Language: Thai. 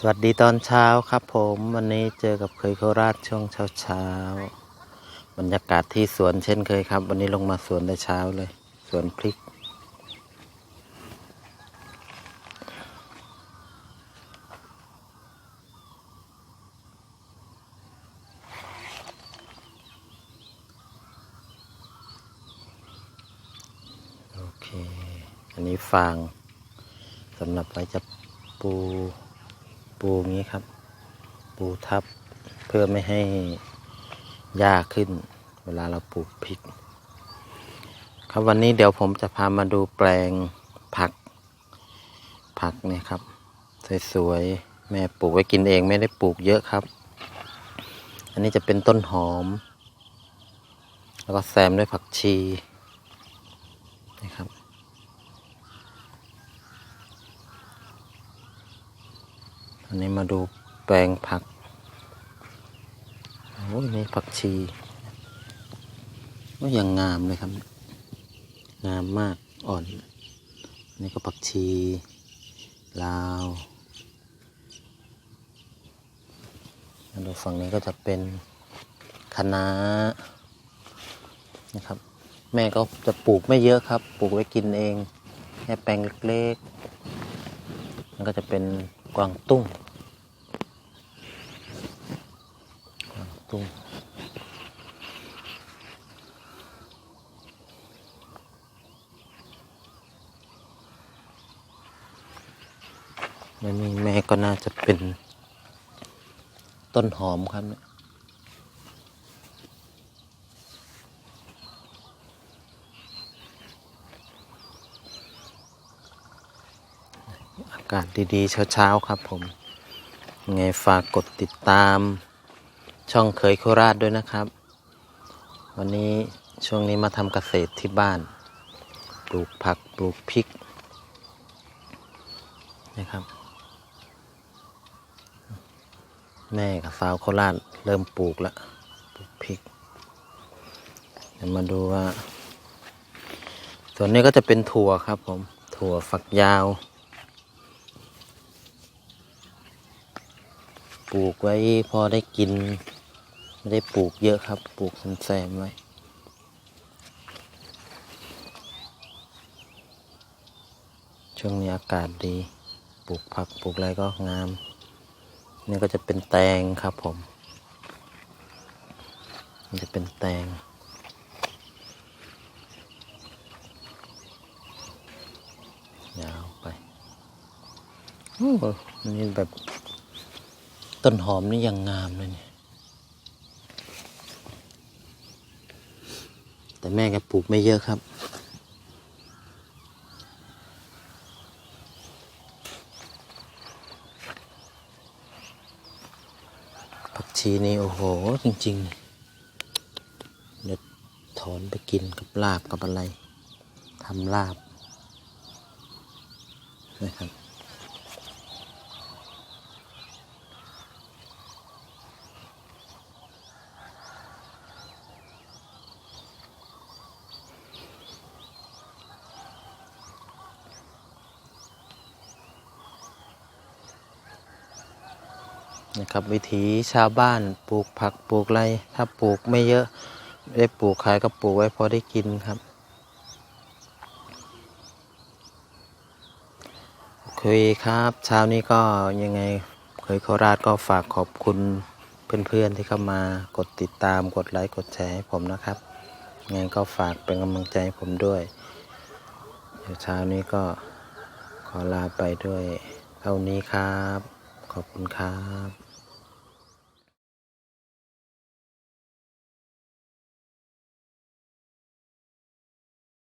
สวัสดีตอนเช้าครับผมวันนี้เจอกับเคยโคราชช่วงเช้าเช้าบรรยากาศที่สวนเช่นเคยครับ วันนี้ลงมาสวนแต่เช้าเลยสวนพริก โอเค อันนี้ฟางสำหรับไว้จะปู ปูงี้ครับ ปูทับเพื่อไม่ให้หญ้าขึ้น เวลาเราปลูกพริก ครับวันนี้เดี๋ยวผมจะพามาดูแปลงผัก ผักเนี่ยครับ สวยๆ แม่ปลูกไว้กินเองไม่ได้ปลูกเยอะครับ อันนี้จะเป็นต้นหอม แล้วก็แซมด้วยผักชีนะครับ อันนี้มาดูแปลงผักโอ้ยนี่ผักชีก็ยังงามเลยครับ งามมากอ่อนอันนี้ก็ผักชีลาวมาดูฝั่งนี้ก็จะเป็นคะน้านะครับ แม่ก็จะปลูกไม่เยอะครับ ปลูกไว้กินเองแค่แปลงเล็กๆมันก็จะเป็น กวางตุ้งกวางตุ้งแล้วนี่แม่ก็น่าจะเป็นต้นหอมครับเนี่ยอากาศดีๆ เช้าๆ ครับผม ไงฝากกดติดตาม ช่องเคยโคราชด้วยนะครับ วันนี้ช่วงนี้มาทำเกษตรที่บ้าน ปลูกผักปลูกพริกนะครับ แม่กับสาวโคราชเริ่มปลูกแล้วปลูกพริกเดี๋ยวมาดูว่า ส่วนนี้ก็จะเป็นถั่วครับผม ถั่วฝักยาว ปลูกไว้พอได้กิน ไม่ได้ปลูกเยอะครับ ปลูกแซมไว้ช่วงนี้อากาศดี ปลูกผักปลูกอะไรก็งาม นี่ก็จะเป็นแตงครับผมนี่จะเป็นแตง ยาวไป โอ้อันนี่แบบ ต้นหอมนี่ยังงามเลยเนี่ย แต่แม่แกปลูกไม่เยอะครับผักชีนี่โอ้โห จริงๆเดี๋ยวถอนไปกินกับลาบกับอะไรทำลาบนะครับ นะครับวิถีชาวบ้านปลูกผักปลูกไรถ้าปลูกไม่เยอะไม่ได้ปลูกขายก็ปลูกไว้พอได้กินครับโอเคครับเช้านี้ก็ยังไงเคยโคราชก็ฝากขอบคุณเพื่อนๆที่เข้ามากดติดตามกดไลค์กดแชร์ให้ผมนะครับยังไงก็ฝากเป็นกำลังใจให้ผมด้วยเดี๋ยวเช้านี้ก็ขอลาไปด้วยเท่านี้ครับ ขอบคุณครับ